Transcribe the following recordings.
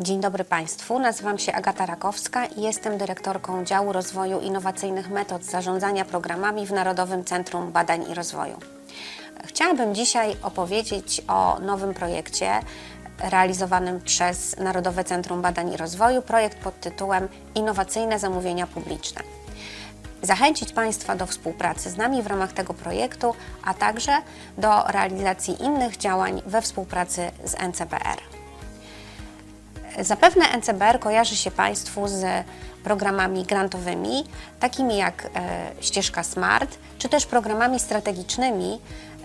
Dzień dobry Państwu, nazywam się Agata Rakowska i jestem dyrektorką działu rozwoju innowacyjnych metod zarządzania programami w Narodowym Centrum Badań i Rozwoju. Chciałabym dzisiaj opowiedzieć o nowym projekcie realizowanym przez Narodowe Centrum Badań i Rozwoju, projekt pod tytułem Innowacyjne zamówienia publiczne. Zachęcić Państwa do współpracy z nami w ramach tego projektu, a także do realizacji innych działań we współpracy z NCBR. Zapewne NCBR kojarzy się Państwu z programami grantowymi, takimi jak e, ścieżka SMART, czy też programami strategicznymi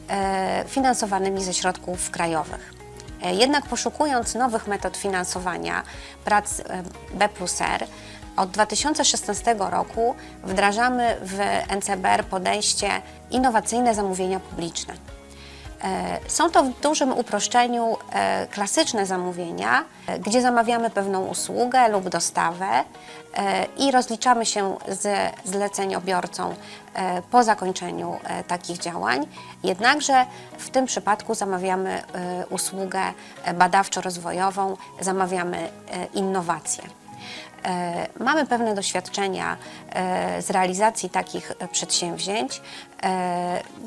e, finansowanymi ze środków krajowych. E, Jednak poszukując nowych metod finansowania prac B plus R, od 2016 roku wdrażamy w NCBR podejście innowacyjne zamówienia publiczne. E, Są to w dużym uproszczeniu e, klasyczne zamówienia, e, gdzie zamawiamy pewną usługę lub dostawę i rozliczamy się z zleceniobiorcą po zakończeniu takich działań. Jednakże w tym przypadku zamawiamy usługę badawczo-rozwojową, zamawiamy innowacje. Mamy pewne doświadczenia z realizacji takich przedsięwzięć.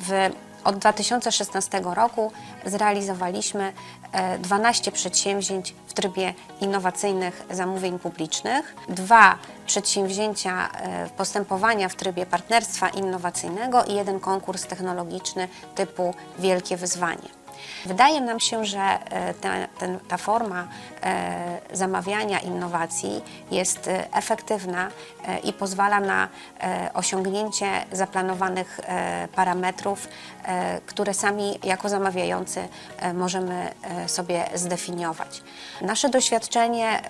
W, od 2016 roku zrealizowaliśmy e, 12 przedsięwzięć w trybie innowacyjnych zamówień publicznych, dwa przedsięwzięcia e, postępowania w trybie partnerstwa innowacyjnego i jeden konkurs technologiczny typu Wielkie Wyzwanie. Wydaje nam się, że e, ta, ta forma e, zamawiania innowacji jest e, efektywna i pozwala na osiągnięcie zaplanowanych parametrów, które sami jako zamawiający możemy sobie zdefiniować. Nasze doświadczenie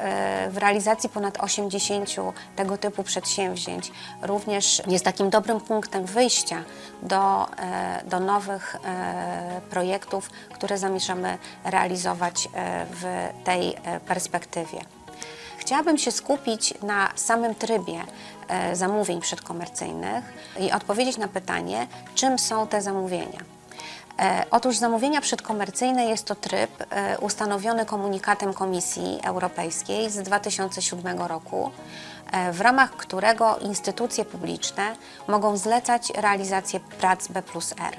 w realizacji ponad 80 tego typu przedsięwzięć również jest takim dobrym punktem wyjścia do, do nowych projektów, które zamierzamy realizować e, w tej e, perspektywie. Chciałabym się skupić na samym trybie e, zamówień przedkomercyjnych i odpowiedzieć na pytanie, czym są te zamówienia. Otóż zamówienia przedkomercyjne jest to tryb ustanowiony komunikatem Komisji Europejskiej z 2007 roku, w ramach którego instytucje publiczne mogą zlecać realizację prac B plus R.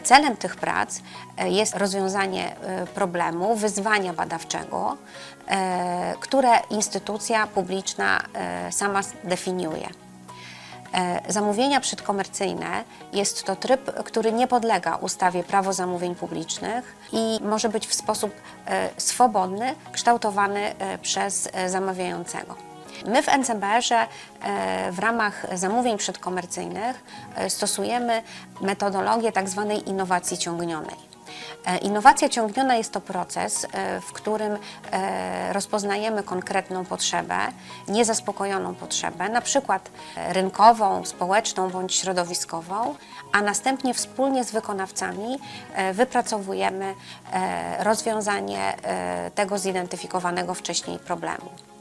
Celem tych prac e, jest rozwiązanie e, problemu, wyzwania badawczego, e, które instytucja publiczna sama definiuje. Zamówienia przedkomercyjne jest to tryb, który nie podlega ustawie Prawo zamówień publicznych i może być w sposób swobodny kształtowany przez zamawiającego. My w NCBR-ze e, w ramach zamówień przedkomercyjnych e, stosujemy metodologię tzw. innowacji ciągnionej. E, Innowacja ciągniona jest to proces, w którym rozpoznajemy konkretną potrzebę, niezaspokojoną potrzebę, na przykład rynkową, społeczną bądź środowiskową, a następnie wspólnie z wykonawcami wypracowujemy rozwiązanie tego zidentyfikowanego wcześniej problemu.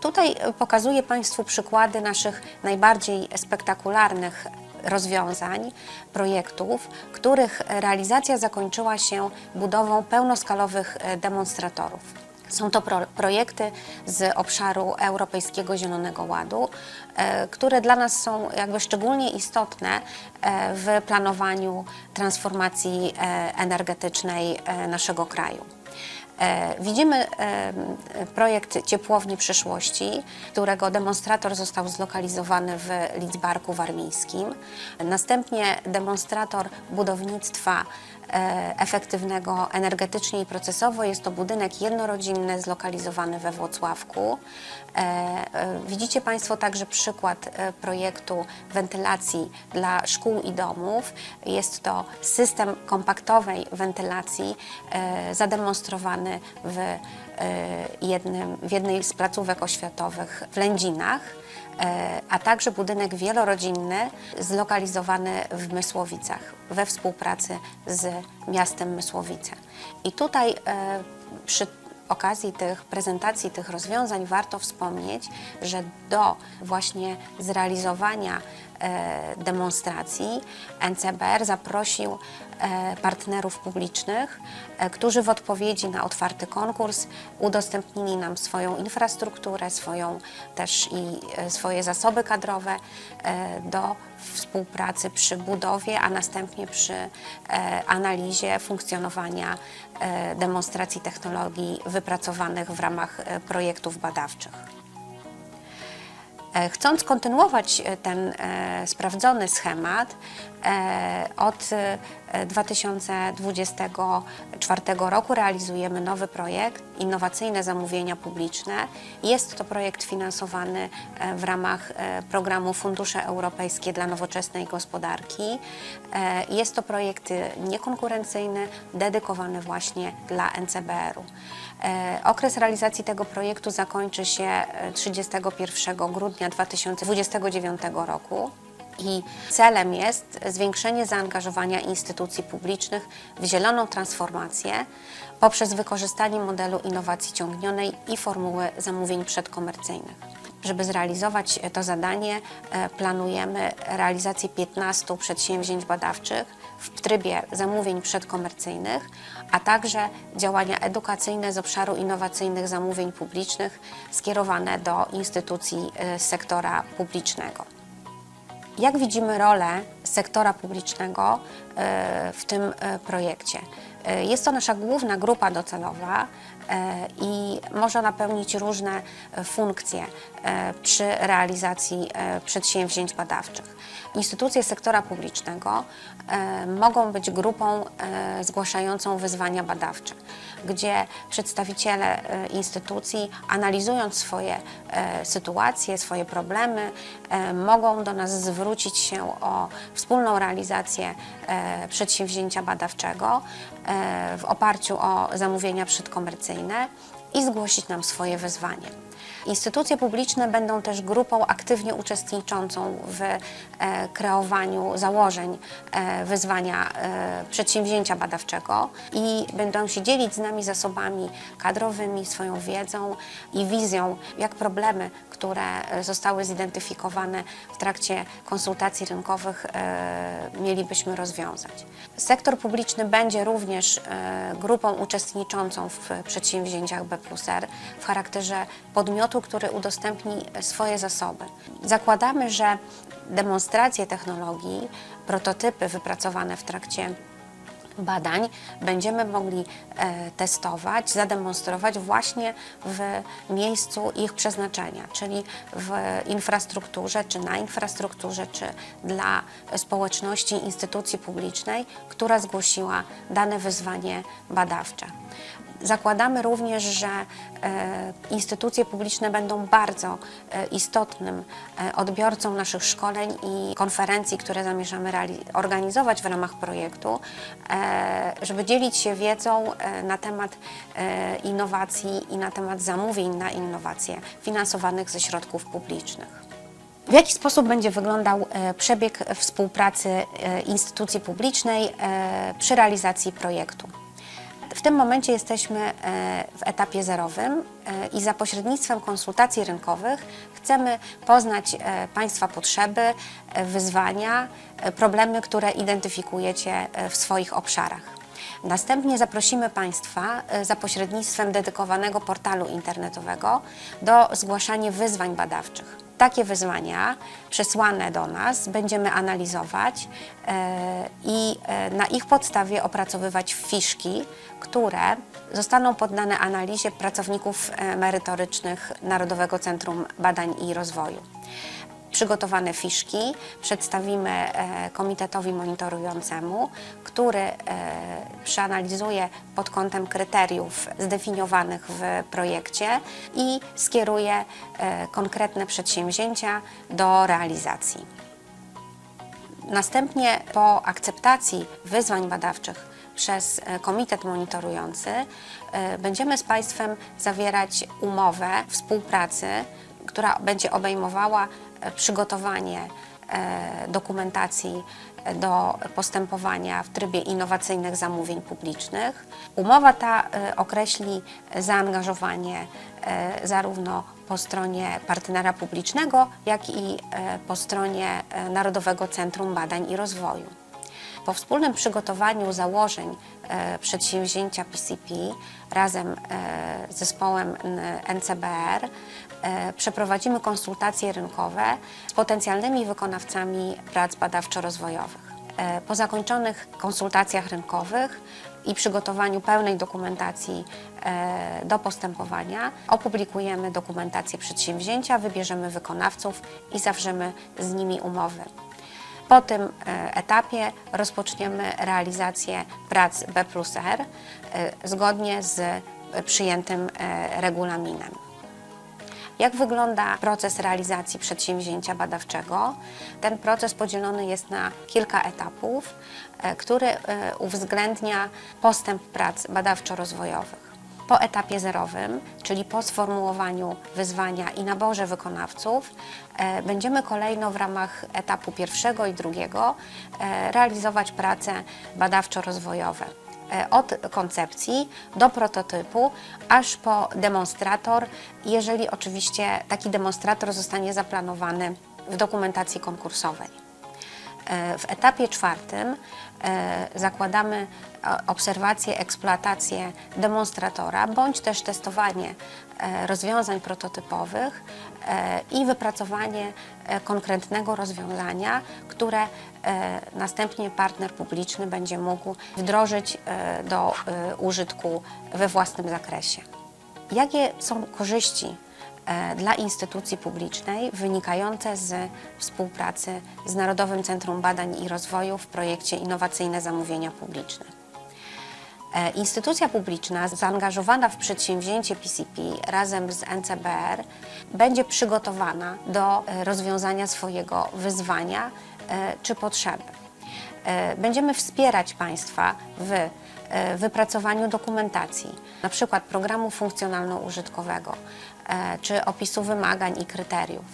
Tutaj e, pokazuję Państwu przykłady naszych najbardziej spektakularnych rozwiązań, projektów, których realizacja zakończyła się budową pełnoskalowych e, demonstratorów. Są to pro, projekty z obszaru Europejskiego Zielonego Ładu, e, które dla nas są jakby szczególnie istotne e, w planowaniu transformacji e, energetycznej e, naszego kraju. E, Widzimy e, projekt Ciepłowni Przyszłości, którego demonstrator został zlokalizowany w Lidzbarku Warmińskim. Następnie demonstrator budownictwa e, efektywnego energetycznie i procesowo. Jest to budynek jednorodzinny zlokalizowany we Włocławku. Widzicie Państwo także przykład projektu wentylacji dla szkół i domów. Jest to system kompaktowej wentylacji e, w, e, jednym, w jednej z placówek oświatowych w Lędzinach e, a także budynek wielorodzinny zlokalizowany w Mysłowicach we współpracy z miastem Mysłowice. I tutaj e, przy okazji tych prezentacji tych rozwiązań warto wspomnieć, że do właśnie zrealizowania demonstracji NCBR zaprosił e, partnerów publicznych, e, którzy w odpowiedzi na otwarty konkurs udostępnili nam swoją infrastrukturę, swoją też i e, swoje zasoby kadrowe e, do współpracy przy budowie, a następnie przy e, analizie funkcjonowania e, demonstracji technologii wypracowanych w ramach e, projektów badawczych. E, Chcąc kontynuować e, ten e, sprawdzony schemat, od e, 2024 roku realizujemy nowy projekt Innowacyjne Zamówienia Publiczne. Jest to projekt finansowany e, w ramach e, programu Fundusze Europejskie dla Nowoczesnej Gospodarki. E, Jest to projekt e, niekonkurencyjny, dedykowany właśnie dla NCBR-u. E, Okres realizacji tego projektu zakończy się e, 31 grudnia 2029 roku. I celem jest zwiększenie zaangażowania instytucji publicznych w zieloną transformację poprzez wykorzystanie modelu innowacji ciągnionej i formuły zamówień przedkomercyjnych. Żeby zrealizować to zadanie, e, planujemy realizację 15 przedsięwzięć badawczych w trybie zamówień przedkomercyjnych, a także działania edukacyjne z obszaru innowacyjnych zamówień publicznych skierowane do instytucji e, sektora publicznego. Jak widzimy rolę sektora publicznego e, w tym e, projekcie? E, Jest to nasza główna grupa docelowa e, i może ona pełnić różne e, funkcje przy realizacji przedsięwzięć badawczych. Instytucje sektora publicznego mogą być grupą zgłaszającą wyzwania badawcze, gdzie przedstawiciele instytucji, analizując swoje sytuacje, swoje problemy, mogą do nas zwrócić się o wspólną realizację przedsięwzięcia badawczego w oparciu o zamówienia przedkomercyjne i zgłosić nam swoje wyzwanie. Instytucje publiczne będą też grupą aktywnie uczestniczącą w e, kreowaniu założeń e, wyzwania e, przedsięwzięcia badawczego i będą się dzielić z nami zasobami kadrowymi, swoją wiedzą i wizją, jak problemy, które zostały zidentyfikowane w trakcie konsultacji rynkowych, mielibyśmy rozwiązać. Sektor publiczny będzie również grupą uczestniczącą w przedsięwzięciach B+R w charakterze podmiotu, który udostępni swoje zasoby. Zakładamy, że demonstracje technologii, prototypy wypracowane w trakcie badań będziemy mogli e, testować, zademonstrować właśnie w miejscu ich przeznaczenia, czyli w infrastrukturze, czy na infrastrukturze, czy dla społeczności, instytucji publicznej, która zgłosiła dane wyzwanie badawcze. Zakładamy również, że e, instytucje publiczne będą bardzo e, istotnym e, odbiorcą naszych szkoleń i konferencji, które zamierzamy organizować w ramach projektu, żeby dzielić się wiedzą na temat innowacji i na temat zamówień na innowacje finansowanych ze środków publicznych. W jaki sposób będzie wyglądał przebieg współpracy instytucji publicznej przy realizacji projektu? Tym momencie jesteśmy e, w etapie zerowym e, i za pośrednictwem konsultacji rynkowych chcemy poznać e, Państwa potrzeby, wyzwania, problemy, które identyfikujecie w swoich obszarach. Następnie zaprosimy Państwa za pośrednictwem dedykowanego portalu internetowego do zgłaszania wyzwań badawczych. Takie wyzwania przesłane do nas będziemy analizować e, i e, na ich podstawie opracowywać fiszki, które zostaną poddane analizie pracowników e, merytorycznych Narodowego Centrum Badań i Rozwoju przygotowane fiszki przedstawimy e, komitetowi monitorującemu, który e, przeanalizuje pod kątem kryteriów zdefiniowanych w projekcie i skieruje e, konkretne przedsięwzięcia do realizacji. Następnie po akceptacji wyzwań badawczych przez komitet monitorujący będziemy z Państwem zawierać umowę współpracy, która będzie obejmowała przygotowanie e, dokumentacji do postępowania w trybie innowacyjnych zamówień publicznych. Umowa ta e, określi zaangażowanie e, zarówno po stronie partnera publicznego, jak i e, po stronie e, Narodowego Centrum Badań i Rozwoju. Po wspólnym przygotowaniu założeń e, przedsięwzięcia PCP razem e, z zespołem NCBR e, przeprowadzimy konsultacje rynkowe z potencjalnymi wykonawcami prac badawczo-rozwojowych. E, Po zakończonych konsultacjach rynkowych i przygotowaniu pełnej dokumentacji e, do postępowania opublikujemy dokumentację przedsięwzięcia, wybierzemy wykonawców i zawrzemy z nimi umowy. Po tym e, etapie rozpoczniemy realizację prac B plus R e, zgodnie z e, przyjętym e, regulaminem. Jak wygląda proces realizacji przedsięwzięcia badawczego? Ten proces podzielony jest na kilka etapów, e, który e, uwzględnia postęp prac badawczo-rozwojowych. Po etapie zerowym, czyli po sformułowaniu wyzwania i naborze wykonawców, e, będziemy kolejno w ramach etapu pierwszego i drugiego realizować prace badawczo-rozwojowe od koncepcji do prototypu, aż po demonstrator, jeżeli oczywiście taki demonstrator zostanie zaplanowany w dokumentacji konkursowej. E, W etapie czwartym e, zakładamy e, obserwację, eksploatację demonstratora bądź też testowanie e, rozwiązań prototypowych e, i wypracowanie e, konkretnego rozwiązania, które e, następnie partner publiczny będzie mógł wdrożyć e, do użytku we własnym zakresie. Jakie są korzyści dla instytucji publicznej wynikające z współpracy z Narodowym Centrum Badań i Rozwoju w projekcie Innowacyjne Zamówienia Publiczne? E, Instytucja publiczna zaangażowana w przedsięwzięcie PCP razem z NCBR będzie przygotowana do e, rozwiązania swojego wyzwania e, czy potrzeby. Będziemy wspierać Państwa w wypracowaniu dokumentacji, na przykład programu funkcjonalno-użytkowego czy opisu wymagań i kryteriów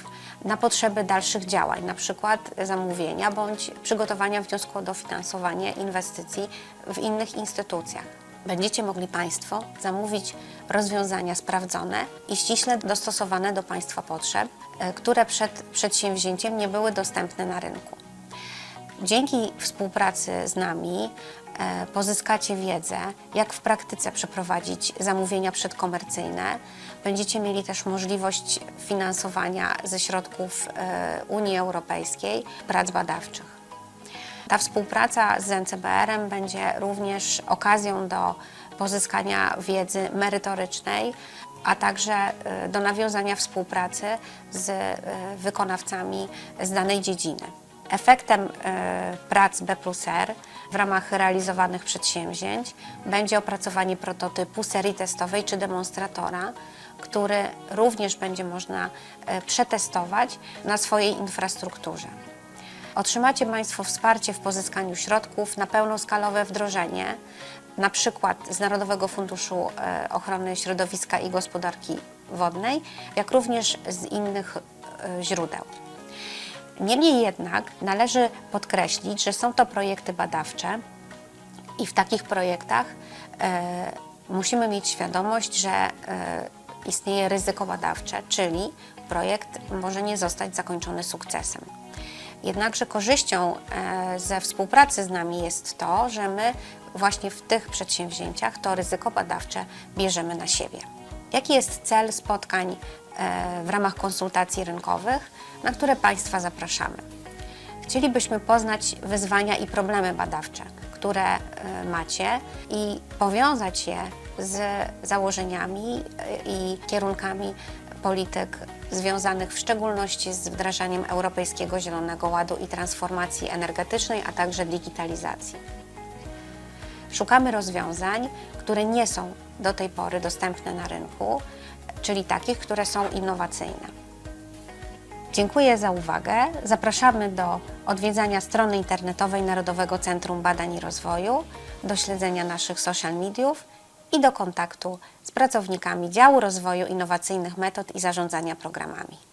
na potrzeby dalszych działań, na przykład zamówienia bądź przygotowania wniosku o dofinansowanie inwestycji w innych instytucjach. Będziecie mogli Państwo zamówić rozwiązania sprawdzone i ściśle dostosowane do Państwa potrzeb, e, które przed przedsięwzięciem nie były dostępne na rynku. Dzięki współpracy z nami pozyskacie wiedzę, jak w praktyce przeprowadzić zamówienia przedkomercyjne. Będziecie mieli też możliwość finansowania ze środków e, Unii Europejskiej prac badawczych. Ta współpraca z NCBR-em będzie również okazją do pozyskania wiedzy merytorycznej, a także e, do nawiązania współpracy z e, wykonawcami z danej dziedziny. Efektem e, prac B plus R w ramach realizowanych przedsięwzięć będzie opracowanie prototypu serii testowej czy demonstratora, który również będzie można e, przetestować na swojej infrastrukturze. Otrzymacie Państwo wsparcie w pozyskaniu środków na pełnoskalowe wdrożenie, na przykład z Narodowego Funduszu e, Ochrony Środowiska i Gospodarki Wodnej, jak również z innych źródeł. Niemniej jednak należy podkreślić, że są to projekty badawcze i w takich projektach e, musimy mieć świadomość, że e, istnieje ryzyko badawcze, czyli projekt może nie zostać zakończony sukcesem. Jednakże korzyścią e, ze współpracy z nami jest to, że my właśnie w tych przedsięwzięciach to ryzyko badawcze bierzemy na siebie. Jaki jest cel spotkań w ramach konsultacji rynkowych, na które Państwa zapraszamy? Chcielibyśmy poznać wyzwania i problemy badawcze, które e, macie i powiązać je z założeniami e, i kierunkami polityk związanych w szczególności z wdrażaniem Europejskiego Zielonego Ładu i transformacji energetycznej, a także digitalizacji. Szukamy rozwiązań, które nie są do tej pory dostępne na rynku, czyli takich, które są innowacyjne. Dziękuję za uwagę. Zapraszamy do odwiedzania strony internetowej Narodowego Centrum Badań i Rozwoju, do śledzenia naszych social mediów i do kontaktu z pracownikami działu rozwoju innowacyjnych metod i zarządzania programami.